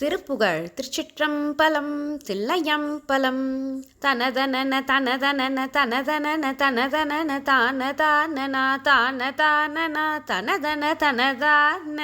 திருப்புகழ் திருச்சிற்றம்பலம் தில்லையம்பலம். தனதனன தனதனன தனதனன தனதனன தான தானனா தான தானனா தனதன தனதான.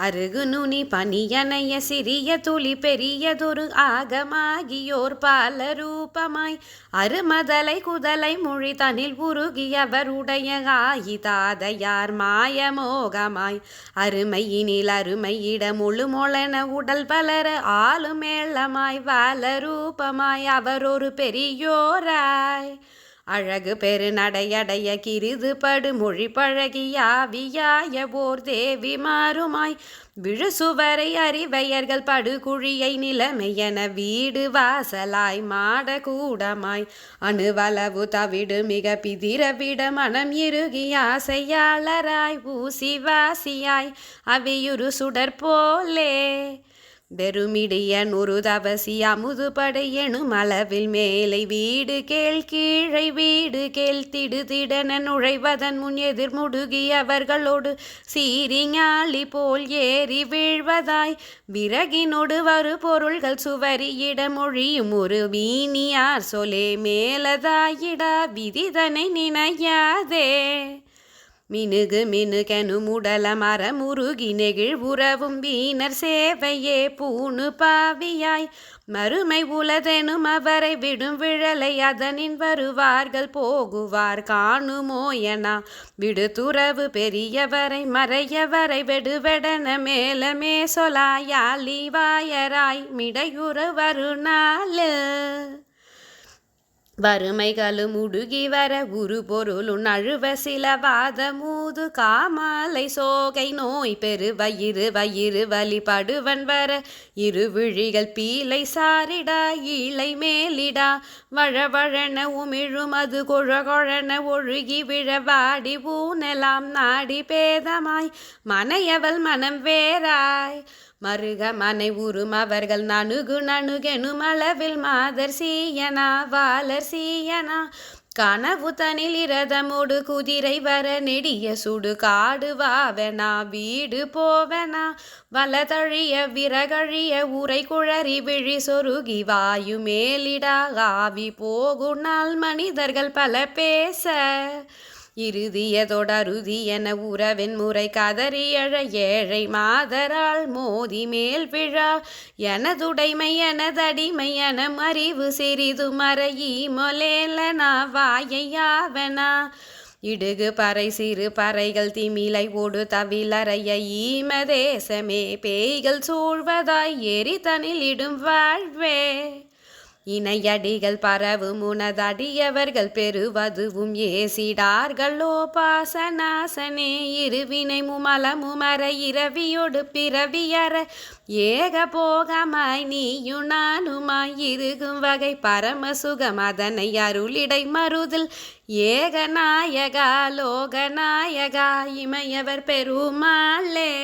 அருகுநுனி பனியனைய சிறிய துளி பெரியதொரு ஆகமாகியோர் பால ரூபமாய். அருமதலை குதலை மொழி தனில் உருகியவருடைய ஆயிதாதையார் மாயமோகமாய் அருமையினில் அருமையிட முழு மொளன உடல் பலர ஆளுமேளமாய் வால ரூபமாய் அவரொரு பெரியோராய். அழகு பெரு நடையடைய கிரிது படு மொழி பழகியாவியாய ஓர் தேவி மாறுமாய். விழு சுவரை அறிவையர்கள் படுகுழியை நிலைமையென வீடு வாசலாய் மாட கூடமாய். அணுவளவு தவிடு மிக பிதிரவிட மனம் இறுகி ஆசையாளராய். ஊசி வாசியாய் அவையுரு சுடர் போலே. வெறுமிடிய நுறுதவசி அமுது படையெனும் அளவில் மேலை வீடு கேள் கீழை வீடு கேள் திடு திடன நுழைவதன் முன் எதிர் முடுகி அவர்களோடு சீரிஞாளி போல் ஏறி வீழ்வதாய் விறகினோடு வரு பொருள்கள் சுவரியிட மொழியும் ஒரு வீணியார் சொலே மேலதாயிடா விதிதனை நினையாதே. மினுகு மினுகெனு முடல மரமுருகி நெகிழ் உறவும் வீணர் சேவையே பூணு பாவியாய். மறுமை உலதெனும் அவரை விடும் விழலை அதனின் வருவார்கள் போகுவார் காணுமோயனா விடுதுறவு விடு துறவு பெரியவரை மறையவரை வெடுவெடன மேலமே சொலாயாலி வாயராய். மிடையுற வருநாள் வறுமைகளும் உடுகி வர உரு பொருளும் அழுவ சில வாதமூது காமலை சோகை நோய் பெரு வயிறு வயிறு வழிபடுவன் வர இரு விழிகள் பீலை சாரிடா ஈழை மேலிடா. வழவழன உமிழும் அது கொழகொழன ஒழுகி விழவாடி ஊனெலாம் நாடி பேதமாய். மனையவள் மனம் வேறாய். மருக மனை ஊரும் அவர்கள் நணுகு நணுகெனும் அளவில் மாதர் சீயனா வாலர் சீயனா. கனவு தனில் இரதமோடு குதிரை வர நெடிய சுடு காடு வாவெனா வீடு போவெனா. வலதழிய விறகழிய உரை குழறி விழி சொருகி வாயு மேலிடா ஆவி போகுனால் மனிதர்கள் பல பேச. இறுதியதொடருதி என உறவின் முறை கதறியழ ஏழை மாதரால் மோதி மேல் விழா. எனதுடைமை எனதடிமை என மறிவு சிறிது மறையி மொலேலனா வாயையாவனா இடுகு பறை சிறு பறைகள் திமிலை ஓடு தவிலறைய ஈமதேசமே பேய்கள் சூழ்வதாய் எரி தனில் இடும் வாழ்வே. இணையடிகள் பரவும் உனதடியவர்கள் பெறுவதுவும் ஏசிடார்களோ? பாசநாசனே இருவினை முமலமுமர இரவியொடு பிறவியற ஏக போகமாய் நீயும் நானுமாய் இருக்கும் வகை பரம சுகம் அதனை அருளிடை மருதில். ஏகநாயகா லோகநாயகா இமையவர் பெருமாளே.